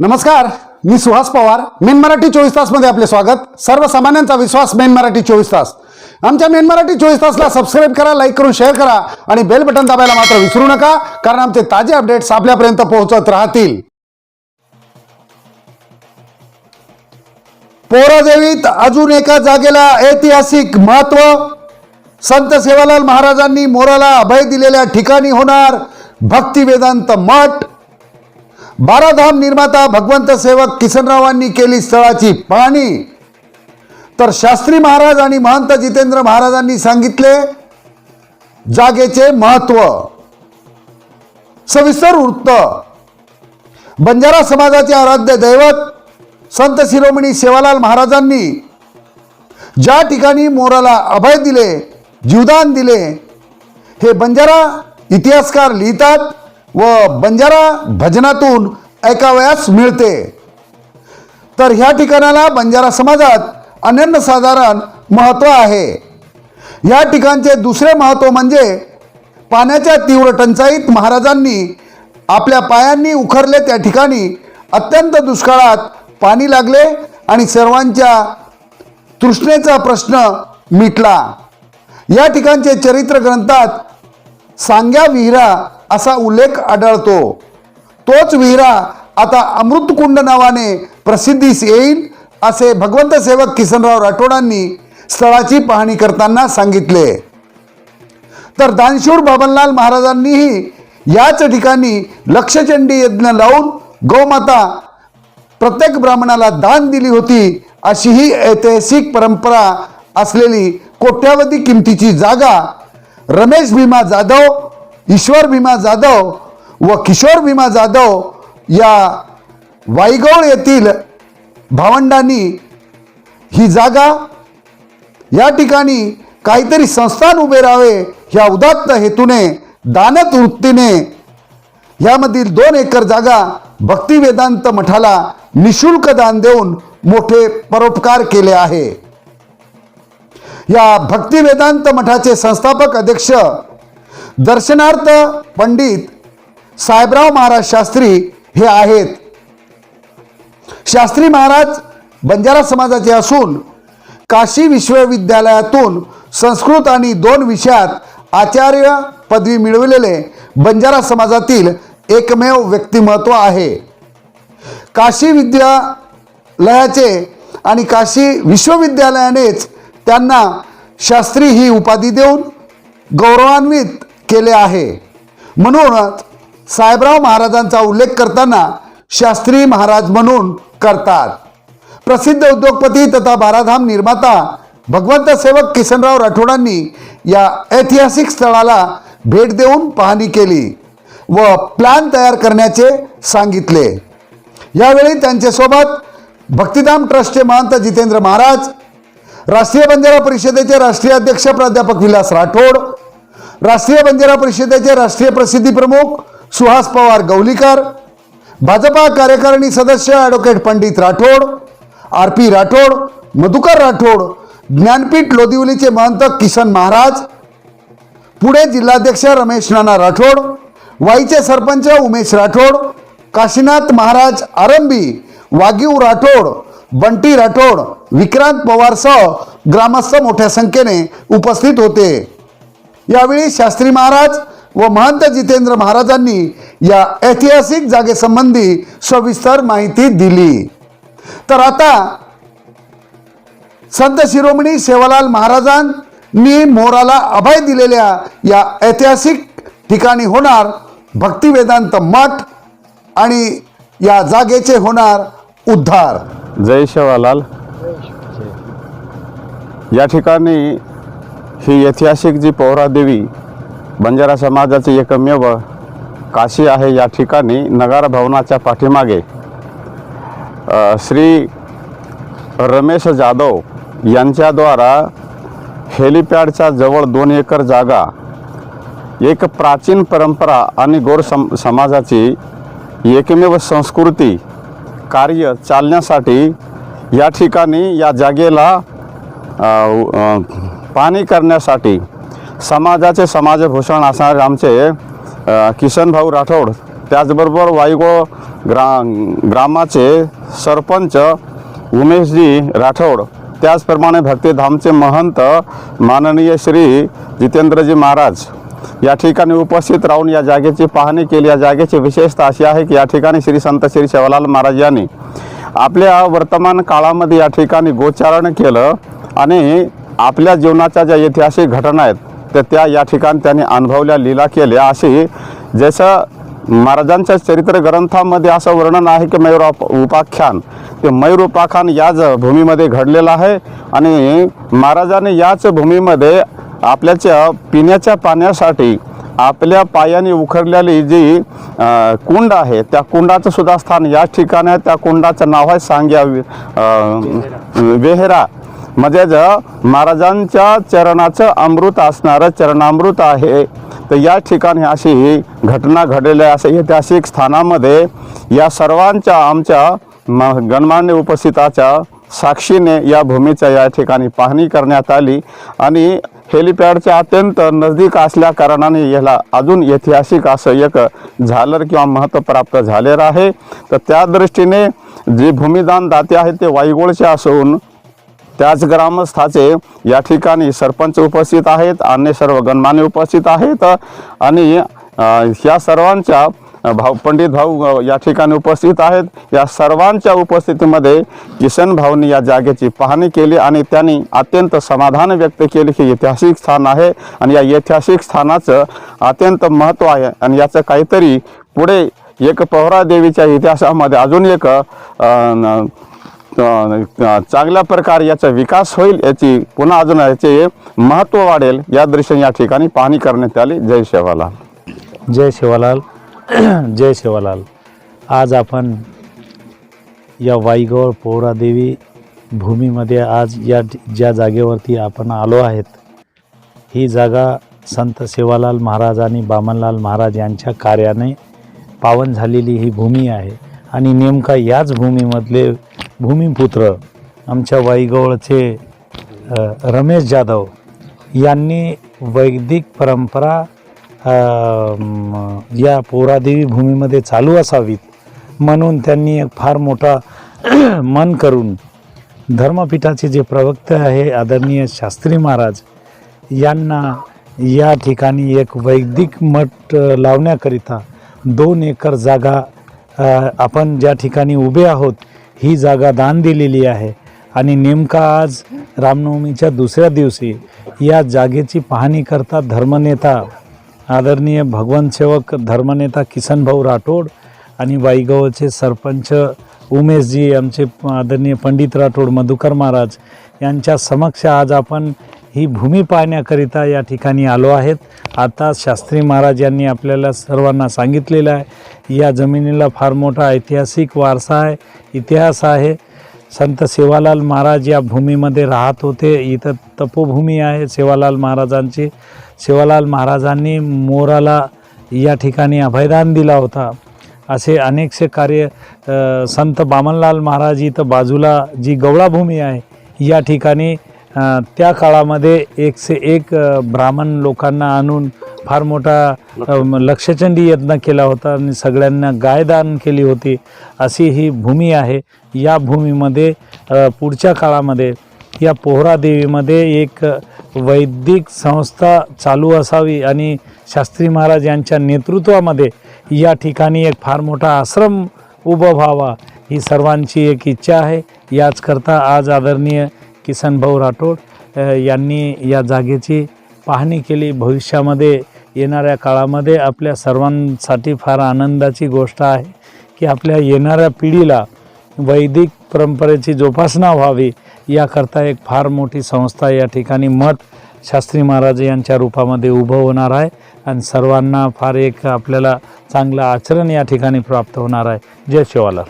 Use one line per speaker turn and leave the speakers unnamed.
नमस्कार मी सुहास पवार. मेन मराठी चोवीस तासमध्ये आपले स्वागत. सर्वसामान्यांचा विश्वास मेन मराठी चोवीस तास. आमच्या मेन मराठी चोवीस तासला सबस्क्राईब करा लाईक करून शेअर करा आणि बेल बटन दाबायला मात्र विसरू नका कारण आमचे ताजे अपडेट्स आपल्यापर्यंत पोहोचत राहतील. पोरादेवीत अजून एका जागेला ऐतिहासिक महत्त्व. संत सेवालाल महाराजांनी मोराला अभय दिलेल्या ठिकाणी होणार भक्ती वेदांत मठ. बाराधाम निर्माता भगवंत सेवक किसनरावांनी केली स्थळाची पाहणी. तर शास्त्री महाराज आणि महंत जितेंद्र महाराजांनी सांगितले जागेचे महत्त्व. सविस्तर वृत्त. बंजारा समाजाचे आराध्य दैवत संत शिरोमणी सेवालाल महाराजांनी ज्या ठिकाणी मोराला अभय दिले जीवदान दिले हे बंजारा इतिहासकार लिहितात. व बंजारा भजनातून ऐकावयास मिळते. तर ह्या ठिकाणाला बंजारा समाजात अनन्यसाधारण महत्त्व आहे. या ठिकाणचे दुसरे महत्त्व म्हणजे पाण्याच्या तीव्र टंचाईत महाराजांनी आपल्या पायांनी उखरले त्या ठिकाणी अत्यंत दुष्काळात पाणी लागले आणि सर्वांच्या तृष्णेचा प्रश्न मिटला. या ठिकाणचे चरित्र ग्रंथात सांग्या विहिरा असा उल्लेख आढळतो. तोच विहिरा आता अमृतकुंड नावाने प्रसिद्धीस येईल असे भगवंत सेवक किसनराव राठोडांनी स्थळाची पाहणी करताना सांगितले. तर दानशूर बाबनलाल महाराजांनीही याच ठिकाणी लक्षचंडी यज्ञ लावून गोमाता प्रत्येक ब्राह्मणाला दान दिली होती अशी ही ऐतिहासिक परंपरा असलेली कोट्यावधी किमतीची जागा रमेश भीमा जाधव ईश्वर भीमा जाधव व किशोर भीमा जाधव या वाईगौळ येथील भावंडांनी ही जागा या ठिकाणी काहीतरी संस्थान उभे राहावे ह्या उदात्त हेतूने दानत वृत्तीने यामधील दोन एकर जागा भक्ती वेदांत मठाला निशुल्क दान देऊन मोठे परोपकार केले आहे. या भक्ती वेदांत मठाचे संस्थापक अध्यक्ष दर्शनार्थ पंडित साहेबराव महाराज शास्त्री हे आहेत. शास्त्री महाराज बंजारा समाजाचे असून काशी विश्वविद्यालयातून संस्कृत आणि दोन विषयात आचार्य पदवी मिळवलेले बंजारा समाजातील एकमेव व्यक्तिमत्व आहे. काशी विद्यालयाचे आणि काशी विश्वविद्यालयानेच त्यांना शास्त्री ही उपाधी देऊन गौरवान्वित केले आहे. म्हणूनच साहेबराव महाराजांचा उल्लेख करताना शास्त्री महाराज म्हणून करतात. प्रसिद्ध उद्योगपती तथा बाराधाम निर्माता भगवंत सेवक किसनराव राठोडांनी या ऐतिहासिक स्थळाला भेट देऊन पाहणी केली व प्लॅन तयार करण्याचे सांगितले. यावेळी त्यांच्यासोबत भक्तिधाम ट्रस्टचे महंत जितेंद्र महाराज राष्ट्रीय बंजारा परिषदेचे राष्ट्रीय अध्यक्ष प्राध्यापक विलास राठोड राष्ट्रीय बंजारा परिषदेचे राष्ट्रीय प्रसिद्धी प्रमुख सुहास पवार गवलीकर भाजपा कार्यकारिणी सदस्य advocate Pandit Rathod R P Rathod Madhukar Rathod Dnyanpeeth लोदिवलीचे महंत किसन महाराज पुणे जिल्हाध्यक्ष रमेश नाना राठोड वाईचे सरपंच उमेश राठोड काशीनाथ महाराज आरंभी वागीव राठोड बंटी राठोड विक्रांत पवारसह ग्रामस्थ मोठ्या संख्येने उपस्थित होते. यावेळी शास्त्री महाराज व महंत जितेंद्र महाराजांनी या ऐतिहासिक जागेसंबंधी सविस्तर माहिती दिली. तर आता संत शिरोमणी सेवालाल महाराजांनी मोराला अभय दिलेल्या या ऐतिहासिक ठिकाणी होणार भक्तिवेदांत मठ आणि या जागेचे होणार उद्धार.
जय शेवालाल या ठिकाणी ही ऐतिहासिक जी पौरादेवी बंजारा समाजाची एकमेव काशी आहे या ठिकाणी नगार भवनाच्या पाठीमागे श्री रमेश जाधव यांच्याद्वारा हेलिपॅडच्या जवळ दोन एकर जागा एक प्राचीन परंपरा आणि गोर सम समाजाची एकमेव संस्कृती कार्य चालण्यासाठी या ठिकाणी या जागेला पाणी करण्यासाठी समाजाचे समाजभूषण असणारे आमचे किशनभाऊ भाऊ राठोड त्याचबरोबर वायुगो ग्रा ग्रामाचे सरपंच उमेशजी राठोड त्याचप्रमाणे भक्तिधामचे महंत माननीय श्री जितेंद्रजी महाराज या ठिकाणी उपस्थित राहून या जागेची पाहणी केली. या जागेची विशेषता अशी आहे की या ठिकाणी श्री संत श्री शेवालाल महाराज यांनी आपल्या वर्तमान काळामध्ये या ठिकाणी गोचारण केलं आणि आपल्या जीवनाच्या ज्या ऐतिहासिक घटना आहेत तर त्या या ठिकाणी त्यांनी अनुभवल्या लीला केल्या. अशी जसं महाराजांच्या चरित्र ग्रंथामध्ये असं वर्णन आहे की मयूर उप- उपाख्यान ते मयूर उपाख्यान याच भूमीमध्ये घडलेलं आहे आणि महाराजांनी याच भूमीमध्ये आपल्याच्या पिण्याच्या पाण्यासाठी आपल्या पायाने उखरलेली जी कुंड आहे त्या कुंडाचं सुद्धा स्थान याच ठिकाणी आहे. त्या कुंडाचं नाव आहे सांग्या वेहेरा. म्हणजेच महाराजांच्या चरणाचं अमृत असणारं चरणामृत आहे. तर या ठिकाणी अशी घटना घडलेली असं ऐतिहासिक स्थानामध्ये या सर्वांच्या आमच्या म गणमान्य उपस्थिताच्या साक्षीने या भूमीच्या या ठिकाणी पाहणी करण्यात आली. आणि हेलिपॅडच्या अत्यंत नजदीक असल्या कारणाने याला अजून ऐतिहासिक असं एक झालर किंवा महत्त्व प्राप्त झालेलं आहे. तर त्या दृष्टीने जे भूमिदान दाते आहेत ते वाईगोळचे असून त्याच ग्रामस्थाचे या ठिकाणी सरपंच उपस्थित आहेत अन्य सर्व गणमान्य उपस्थित आहेत आणि ह्या सर्वांच्या भाऊ पंडित भाऊ या ठिकाणी उपस्थित आहेत. या सर्वांच्या उपस्थितीमध्ये किसन भाऊनी या जागेची पाहणी केली आणि त्यांनी अत्यंत समाधान व्यक्त केले की ऐतिहासिक स्थान आहे आणि या ऐतिहासिक स्थानाचं अत्यंत महत्त्व आहे आणि याचं काहीतरी पुढे एक पवरा देवीच्या इतिहासामध्ये अजून एक न- चांगल्या प्रकारे याचा विकास होईल याची पुन्हा अजून याचे महत्त्व वाढेल या दृष्टीने या ठिकाणी पाहणी करण्यात आली. जय शेवालाल.
जय शिवालाल. जय शिवालाल. आज आपण या वाईगवळ पोहरादेवी भूमीमध्ये आज या ज्या जागेवरती आपण आलो आहेत ही जागा संत सेवालाल महाराज आणि बामनलाल महाराज यांच्या कार्याने पावन झालेली ही भूमी आहे. आणि नेमका याच भूमीमधले भूमिपुत्र आमच्या वाईगवळचे रमेश जाधव यांनी वैदिक परंपरा या पोरादेवी भूमीमध्ये चालू असावीत म्हणून त्यांनी एक फार मोठा मन करून धर्मपीठाचे जे प्रवक्ते आहे आदरणीय शास्त्री महाराज यांना या ठिकाणी एक वैदिक मठ लावण्याकरिता दोन एकर जागा आपण ज्या ठिकाणी उभे आहोत ही जागा दान दिलेली आहे. आणि नेमका आज रामनवमीच्या दुसऱ्या दिवशी या जागेची पाहणी करता धर्मनेता आदरणीय भगवंत सेवक धर्मनेता किसनभाऊ राठोड आणि वाईगावचे सरपंच उमेशजी आमचे आदरणीय पंडित राठोड मधुकर महाराज यांच्या समक्ष आज आपण ही भूमी पाहण्याकरिता या ठिकाणी आलो आहेत. आता शास्त्री महाराज यांनी आपल्याला सर्वांना सांगितलेलं आहे या जमिनीला फार मोठा ऐतिहासिक वारसा आहे इतिहास आहे. संत सेवालाल महाराज या भूमीमध्ये राहत होते. इथं तपोभूमी आहे सेवालाल महाराजांची. सेवालाल महाराजांनी मोराला या ठिकाणी अभयदान दिला होता. असे अनेकसे कार्य संत बामनलाल महाराज इथं बाजूला जी गवळाभूमी आहे या ठिकाणी त्या काळामध्ये एकशे एक ब्राह्मण लोकांना आणून फार मोठा लक्षचंडी यत्न केला होता आणि सगळ्यांना गायदान केली होती. अशी ही भूमी आहे. या भूमीमध्ये पुढच्या काळामध्ये या पोहरादेवीमध्ये एक वैदिक संस्था चालू असावी आणि शास्त्री महाराज यांच्या नेतृत्वामध्ये या ठिकाणी एक फार मोठा आश्रम उभं व्हावा ही सर्वांची एक इच्छा आहे. याचकरता आज आदरणीय किसनभाऊ राठोड यांनी या जागेची पाहणी केली. भविष्यामध्ये येणाऱ्या काळामध्ये आपल्या सर्वांसाठी फार आनंदाची गोष्ट आहे की आपल्या येणाऱ्या पिढीला वैदिक परंपरेची जोपासना व्हावी याकरता एक फार मोठी संस्था या ठिकाणी मत शास्त्री महाराज यांच्या रूपामध्ये उभं होणार आहे आणि सर्वांना फार एक आपल्याला चांगलं आचरण या ठिकाणी प्राप्त होणार आहे. जय शिवाला.